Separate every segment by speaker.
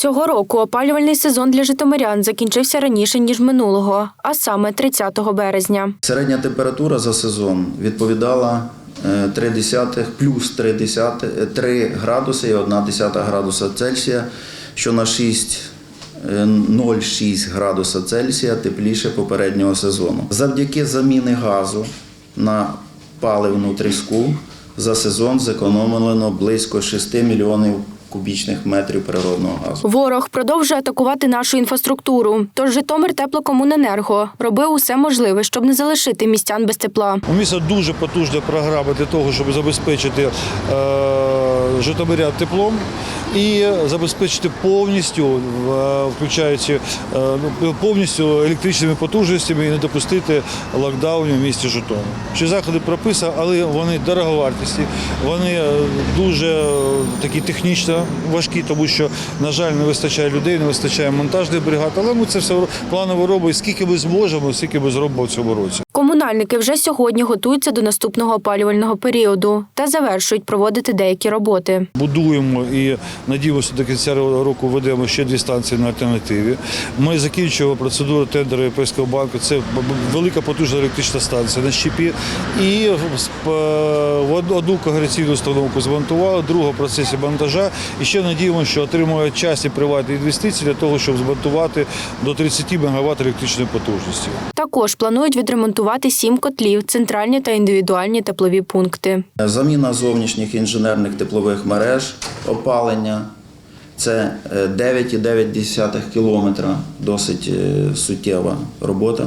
Speaker 1: Цього року опалювальний сезон для житомирян закінчився раніше ніж минулого, а саме 30 березня.
Speaker 2: Середня температура за сезон відповідала е, 3 десятих, плюс 3, десяти, е, 3 градуси і 1 десята градуса Цельсія, що на 6 е, 0,6 градуса Цельсія тепліше попереднього сезону. Завдяки заміни газу на паливну тріску за сезон зекономлено близько 6 мільйонів кубічних метрів природного газу.
Speaker 1: Ворог продовжує атакувати нашу інфраструктуру. Тож Житомир теплокомуненерго робив усе можливе, щоб не залишити містян без тепла.
Speaker 3: У міста дуже потужна програма для того, щоб забезпечити е, Житомирян теплом і забезпечити повністю, е, включаючи е, ну, повністю електричними потужностями і не допустити локдаунів в місті Житомир. Чи заходи прописані, але вони дороговартісні, вони е, дуже такі технічно важкі, тому що, на жаль, не вистачає людей, не вистачає монтажних бригад. Але ми це все планово робимо. Скільки ми зможемо, скільки ми зробимо в цьому році.
Speaker 1: Комунальники вже сьогодні готуються до наступного опалювального періоду та завершують проводити деякі роботи.
Speaker 3: Будуємо і надіємося, до кінця року ведемо ще дві станції на альтернативі. Ми закінчуємо процедуру тендеру Європейського банку. Це велика потужна електрична станція на щепі. І од- одну когераційну установку змонтували, другу в процесі монтажа. І ще надіємося, що отримують часті приватні інвестиції для того, щоб змонтувати до 30 МВт електричної потужності.
Speaker 1: Також планують відремонтувати сім котлів, центральні та індивідуальні теплові пункти.
Speaker 2: Заміна зовнішніх інженерних теплових мереж, опалення це е, 9,9 кілометра, досить е, суттєва робота.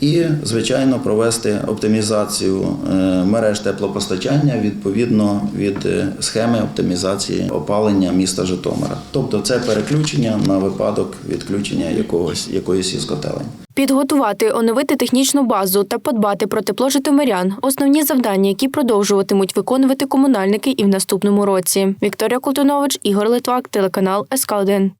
Speaker 2: І, звичайно, провести оптимізацію е, мереж теплопостачання відповідно від е, схеми оптимізації опалення міста Житомира. Тобто це переключення на випадок відключення якогось, якоїсь із котелень.
Speaker 1: Підготувати, оновити технічну базу та подбати про тепло житомирян – основні завдання, які продовжуватимуть виконувати комунальники і в наступному році. Вікторія Колтунович, Ігор Литвак, телеканал СК 1